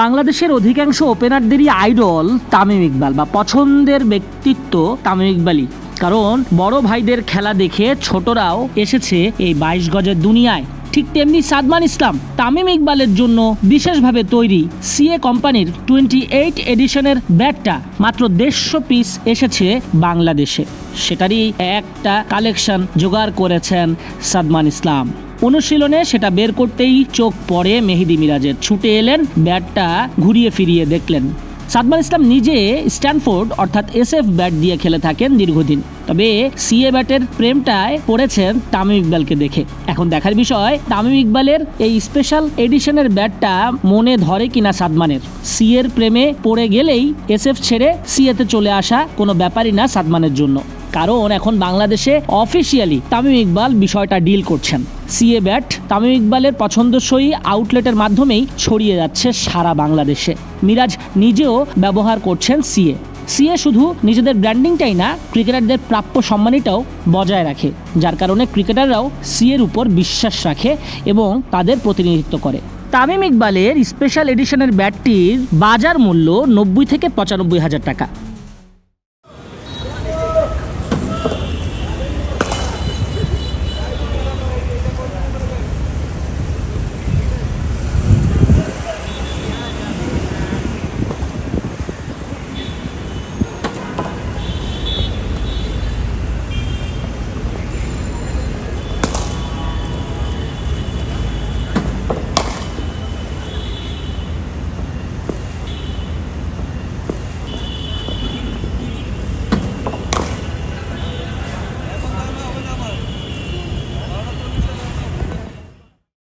বাংলাদেশের অধিকাংশ ওপেনারদেরই আইডল তামিম ইকবাল বা পছন্দের ব্যক্তিত্ব তামিম ইকবালই। কারণ বড় ভাইদের খেলা দেখে ছোটরাও এসেছে এই বাইশ গজের দুনিয়ায়। ঠিক তেমনি সাদমান ইসলাম তামিম ইকবালের জন্য বিশেষভাবে তৈরি সিএ কোম্পানির টোয়েন্টি এইট এডিশনের ব্যাটটা মাত্র দেড়শো পিস এসেছে বাংলাদেশে। সেটারই একটা কালেকশন জোগাড় করেছেন সাদমান ইসলাম। অনুশীলনে সেটা বের করতেই চোখ পড়ে মেহেদি মিরাজের। ছুটে এলেন, ব্যাটটা ঘুরিয়ে ফিরিয়ে দেখলেন। সাদমান ইসলাম নিজে স্ট্যানফোর্ড অর্থাৎ এসএফ ব্যাট দিয়ে খেলে থাকেন দীর্ঘদিন। তবে সিএ ব্যাটের প্রেমটায় পড়েছেন তামিম ইকবালকে দেখে। এখন দেখার বিষয়, তামিম ইকবালের এই স্পেশাল এডিশনের ব্যাটটা মনে ধরে কিনা সাদমানের? সিএর প্রেমে পড়ে গেলেই এসএফ ছেড়ে সিএতে চলে আসা কোনো ব্যাপারই না সাদমানের জন্য। কারণ এখন বাংলাদেশে অফিসিয়ালি তামিম ইকবাল বিষয়টা ডিল করছেন। সিএ ব্যাট তামিম ইকবালের পছন্দসই আউটলেটের মাধ্যমেই ছড়িয়ে যাচ্ছে সারা বাংলাদেশে। মিরাজ নিজেও ব্যবহার করছেন সিএ। সিএ শুধু নিজেদের ব্র্যান্ডিংটাই না ক্রিকেটারদের প্রাপ্য সম্মানীটাও বজায় রাখে। যার কারণে ক্রিকেটাররাও সিএর উপর বিশ্বাস রাখে এবং তাদের প্রতিনিধিত্ব করে। তামিম ইকবালের স্পেশাল এডিশনের ব্যাটটির বাজার মূল্য নব্বই থেকে পঁচানব্বই হাজার টাকা।